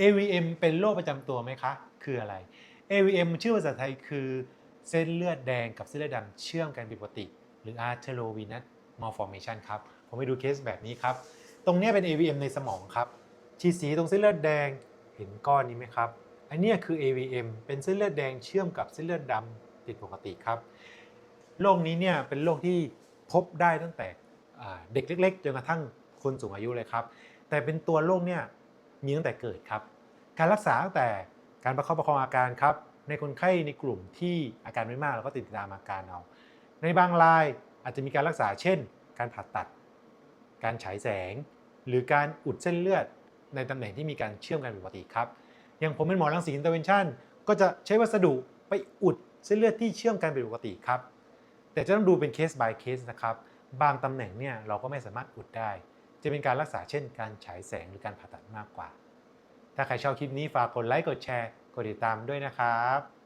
AVM เป็นโรคประจำตัวไหมคะ คืออะไร AVM ชื่อภาษาไทยคือเส้นเลือดแดงกับเส้นเลือดดำเชื่อมกันผิดปกติ หรือ arteriovenous malformation ครับ ผมไปดูเคสแบบนี้ครับ ตรงนี้เป็น AVM ในสมองครับฉีสีตรงเส้นเลือดแดงเห็นก้อนนี้ไหมครับ อันนี้คือ AVM เป็นเส้นเลือดแดงเชื่อมกับเส้นเลือดดำผิดปกติครับ โรคนี้เนี่ยเป็นโรคที่พบได้ตั้งแต่เด็กเล็กๆจนกระทั่งคนสูงอายุเลยครับ แต่เป็นตัวโรคเนี่ย มีตั้งแต่เกิดครับ การรักษาตั้งแต่การประคับประคองอาการครับ ในคนไข้ในกลุ่มที่อาการไม่มากเราก็ติดตามอาการเอา ในบางรายอาจจะมีการรักษาเช่น การผ่าตัด การฉายแสง หรือการอุดเส้นเลือด ในตำแหน่งที่มีการเชื่อมกันผิดปกติครับ อย่างผมเป็นหมอรังสีอินเตอร์เวนชั่นก็จะใช้วัสดุไปอุดเส้นเลือดที่เชื่อมกันผิดปกติครับ แต่จะต้องดูเป็นเคส by เคสนะครับ บางตำแหน่งเนี่ยเราก็ไม่สามารถอุดได้ จะเป็นการรักษาเช่น การฉายแสงหรือการผ่าตัดมากกว่า ถ้าใครชอบคลิปนี้ฝากกดไลค์กดแชร์กดติดตามด้วยนะครับ